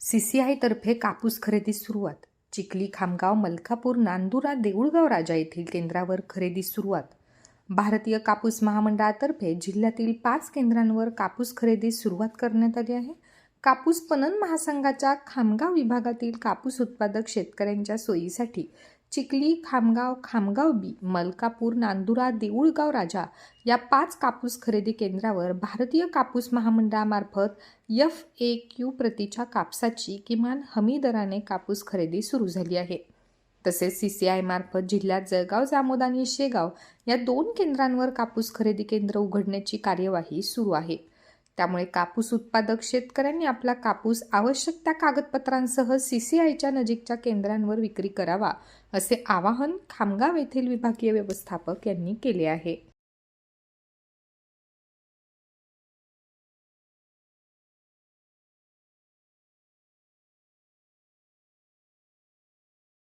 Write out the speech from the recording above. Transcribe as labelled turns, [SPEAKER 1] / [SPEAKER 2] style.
[SPEAKER 1] सीसीआयतर्फे कापूस खरेदी सुरुवात. चिखली खामगाव मलकापूर नांदुरा देऊळगाव राजा येथील केंद्रावर खरेदी सुरुवात. भारतीय कापूस महामंडळातर्फे जिल्ह्यातील पाच केंद्रांवर कापूस खरेदी सुरुवात करण्यात आली आहे. कापूस पणन महासंघाच्या खामगाव विभागातील कापूस उत्पादक शेतकऱ्यांच्या सोयीसाठी चिखली खामगाव खामगाव बी मलकापूर नांदुरा देऊळगाव राजा या पाच कापूस खरेदी केंद्रावर भारतीय कापूस महामंडळामार्फत यफ ए क्यू प्रतीच्या कापसाची किमान हमी दराने कापूस खरेदी सुरू झाली आहे. तसेच सी सी आय मार्फत जिल्ह्यात जळगाव जामोद आणि शेगाव या दोन केंद्रांवर कापूस खरेदी केंद्र उघडण्याची कार्यवाही सुरू आहे. त्यामुळे कापूस उत्पादक शेतकऱ्यांनी आपला कापूस आवश्यक त्या कागदपत्रांसह सी सी आयच्या नजीकच्या केंद्रांवर विक्री करावा असे आवाहन खामगाव येथील विभागीय व्यवस्थापक यांनी केले आहे.